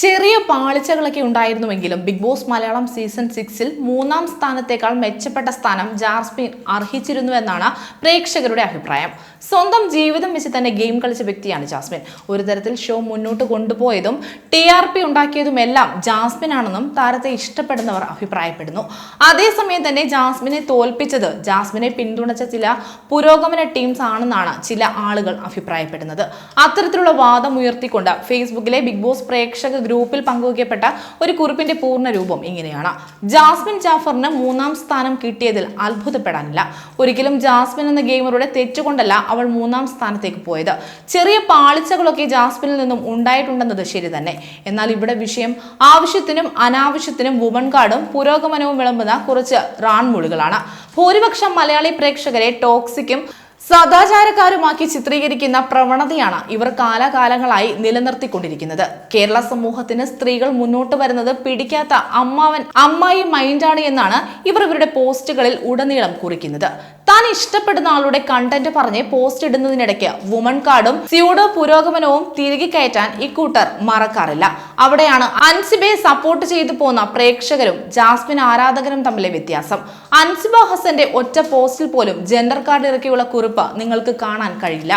ചെറിയ പാളിച്ചകളൊക്കെ ഉണ്ടായിരുന്നുവെങ്കിലും ബിഗ് ബോസ് മലയാളം സീസൺ സിക്സിൽ മൂന്നാം സ്ഥാനത്തേക്കാൾ മെച്ചപ്പെട്ട സ്ഥാനം ജാസ്മിൻ അർഹിച്ചിരുന്നുവെന്നാണ് പ്രേക്ഷകരുടെ അഭിപ്രായം. സ്വന്തം ജീവിതം വെച്ച് തന്നെ ഗെയിം കളിച്ച വ്യക്തിയാണ് ജാസ്മിൻ. ഒരു തരത്തിൽ ഷോ മുന്നോട്ട് കൊണ്ടുപോയതും ടി ആർ പി ഉണ്ടാക്കിയതുമെല്ലാം ജാസ്മിൻ ആണെന്നും താരത്തെ ഇഷ്ടപ്പെടുന്നവർ അഭിപ്രായപ്പെടുന്നു. അതേസമയം തന്നെ ജാസ്മിനെ തോൽപ്പിച്ചത് ജാസ്മിനെ പിന്തുണച്ച ചില പുരോഗമന ടീംസ് ആണെന്നാണ് ചില ആളുകൾ അഭിപ്രായപ്പെടുന്നത്. അത്തരത്തിലുള്ള വാദം ഉയർത്തിക്കൊണ്ട് ഫേസ്ബുക്കിലെ ബിഗ് ബോസ് പ്രേക്ഷക ഗ്രൂപ്പിൽ പങ്കുവയ്ക്കപ്പെട്ട ഒരു കുറിപ്പിന്റെ പൂർണ രൂപം ഇങ്ങനെയാണ്. ജാസ്മിൻ ജാഫറിന് മൂന്നാം സ്ഥാനം കിട്ടിയതിൽ അത്ഭുതപ്പെടാനില്ല. ഒരിക്കലും ജാസ്മിൻ എന്ന ഗെയിമറുടെ തെറ്റുകൊണ്ടല്ല അവൾ മൂന്നാം സ്ഥാനത്തേക്ക് പോയത്. ചെറിയ പാളിച്ചകളൊക്കെ ജാസ്മിനിൽ നിന്നും ഉണ്ടായിട്ടുണ്ടെന്നത് ശരി തന്നെ. എന്നാൽ ഇവിടെ വിഷയം ആവശ്യത്തിനും അനാവശ്യത്തിനും വുമൺ കാർഡും പുരോഗമനവും വിളമ്പുന്ന കുറച്ച് റാൺമുളികളാണ്. ഭൂരിപക്ഷം മലയാളി പ്രേക്ഷകരെ ടോക്സിക്കും സദാചാരക്കാരുമാക്കി ചിത്രീകരിക്കുന്ന പ്രവണതയാണ് ഇവർ കാലാകാലങ്ങളായി നിലനിർത്തിക്കൊണ്ടിരിക്കുന്നത്. കേരള സമൂഹത്തിന് സ്ത്രീകൾ മുന്നോട്ട് വരുന്നത് പിടിക്കാത്ത അമ്മാവൻ അമ്മായി മൈൻഡാണ് എന്നാണ് ഇവർ ഇവരുടെ പോസ്റ്റുകളിൽ ഉടനീളം കുറിക്കുന്നത്. താൻ ഇഷ്ടപ്പെടുന്ന ആളുടെ കണ്ടന്റ് പറഞ്ഞ് പോസ്റ്റ് ഇടുന്നതിനിടയ്ക്ക് വുമൺ കാർഡും സ്യൂഡോ പുരോഗമനവും തിരികെ കയറ്റാൻ ഇക്കൂട്ടർ മറക്കാറില്ല. അവിടെയാണ് അൻസിബയെ സപ്പോർട്ട് ചെയ്തു പോകുന്ന പ്രേക്ഷകരും ജാസ്മിൻ ആരാധകരും തമ്മിലെ വ്യത്യാസം. അൻസിബ ഹസന്റെ ഒറ്റ പോസ്റ്റിൽ പോലും ജെൻഡർ കാർഡ് ഇറക്കിയുള്ള കുറിപ്പ് നിങ്ങൾക്ക് കാണാൻ കഴിയില്ല.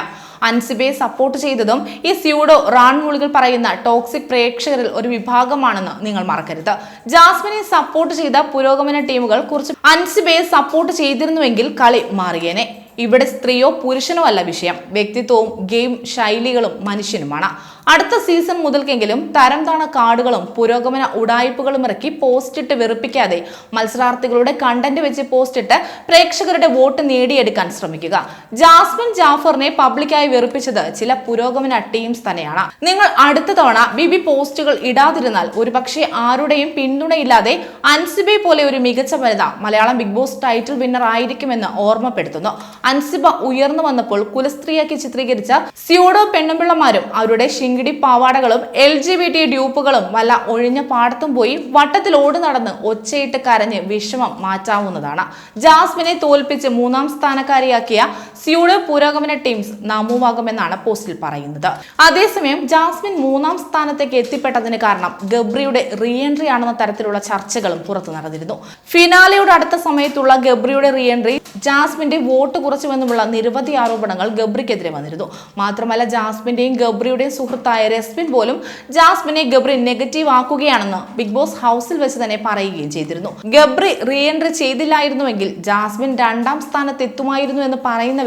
അൻസിബയെ സപ്പോർട്ട് ചെയ്തതും ഈ സ്യൂഡോ റാൺമുളികൾ പറയുന്ന ടോക്സിക് പ്രേക്ഷകരിൽ ഒരു വിഭാഗമാണെന്ന് നിങ്ങൾ മറക്കരുത്. ജാസ്മിനെ സപ്പോർട്ട് ചെയ്ത പുരോഗമന ടീമുകൾ കുറച്ച് അൻസിബയെ സപ്പോർട്ട് ചെയ്തിരുന്നുവെങ്കിൽ കളി മാറിയേനെ. ഇവിടെ സ്ത്രീയോ പുരുഷനോ അല്ല വിഷയം. വ്യക്തിത്വവും ഗെയിം ശൈലികളും മനുഷ്യനുമാണ്. അടുത്ത സീസൺ മുതൽക്കെങ്കിലും തരം താണ കാർഡുകളും പുരോഗമന ഉടായ്പകളും ഇറക്കി പോസ്റ്റ് ഇട്ട് വെറുപ്പിക്കാതെ മത്സരാർത്ഥികളുടെ കണ്ടന്റ് വെച്ച് പോസ്റ്റ് ഇട്ട് പ്രേക്ഷകരുടെ വോട്ട് നേടിയെടുക്കാൻ ശ്രമിക്കുക. ജാസ്മിൻ ജാഫറിനെ പബ്ലിക്കായി വെറുപ്പിച്ചത് ചില പുരോഗമന ടീംസ് തന്നെയാണ്. നിങ്ങൾ അടുത്ത തവണ ബിബി പോസ്റ്റുകൾ ഇടാതിരുന്നാൽ ഒരുപക്ഷെ ആരുടെയും പിന്തുണയില്ലാതെ അൻസിബെ പോലെ ഒരു മികച്ച വനിത Malayalam Big Boss title winner ആയിരിക്കുമെന്ന് ഓർമ്മപ്പെടുത്തുന്നു. അൻസിബ ഉയർന്നു വന്നപ്പോൾ കുലസ്ത്രീയാക്കി ചിത്രീകരിച്ച സ്യൂഡോ പെണ്ണുമ്പിള്ളമാരും അവരുടെ ശിങ്കിടി പാവാടകളും എൽ ജി ബി ടി ഡ്യൂപ്പുകളും വല്ല ഒഴിഞ്ഞ പാടത്തും പോയി വട്ടത്തിൽ ഓട് നടന്ന് ഒച്ചയിട്ട് കരഞ്ഞ് വിഷമം മാറ്റാവുന്നതാണ്. ജാസ്മിനെ തോൽപ്പിച്ച് മൂന്നാം സ്ഥാനക്കാരിയാക്കിയ സ്യൂഡോ പുരോഗമന ടീംസ് നാമുവാകുമെന്നാണ് പോസ്റ്റിൽ പറയുന്നത്. അതേസമയം ജാസ്മിൻ മൂന്നാം സ്ഥാനത്തേക്ക് എത്തിപ്പെട്ടതിന് കാരണം ഗബ്രിയുടെ റീ എൻട്രി ആണെന്ന തരത്തിലുള്ള ചർച്ചകളും പുറത്തു നടന്നിരുന്നു. ഫിനാലയുടെ അടുത്ത സമയത്തുള്ള ഗബ്രിയുടെ റീ എൻട്രി ജാസ്മിന്റെ വോട്ട് കുറച്ചുവെന്നുമുള്ള നിരവധി ആരോപണങ്ങൾ ഗബ്രിക്കെതിരെ വന്നിരുന്നു. മാത്രമല്ല ജാസ്മിന്റെയും ഗബ്രിയുടെയും സുഹൃത്തായ രസ്മിൻ പോലും ജാസ്മിനെ ഗബ്രി നെഗറ്റീവ് ആക്കുകയാണെന്ന് ബിഗ് ബോസ് ഹൗസിൽ വെച്ച് തന്നെ പറയുകയും ചെയ്തിരുന്നു. ഗബ്രി റീ എൻട്രി ചെയ്തില്ലായിരുന്നുവെങ്കിൽ ജാസ്മിൻ രണ്ടാം സ്ഥാനത്ത് എത്തുമായിരുന്നു എന്ന്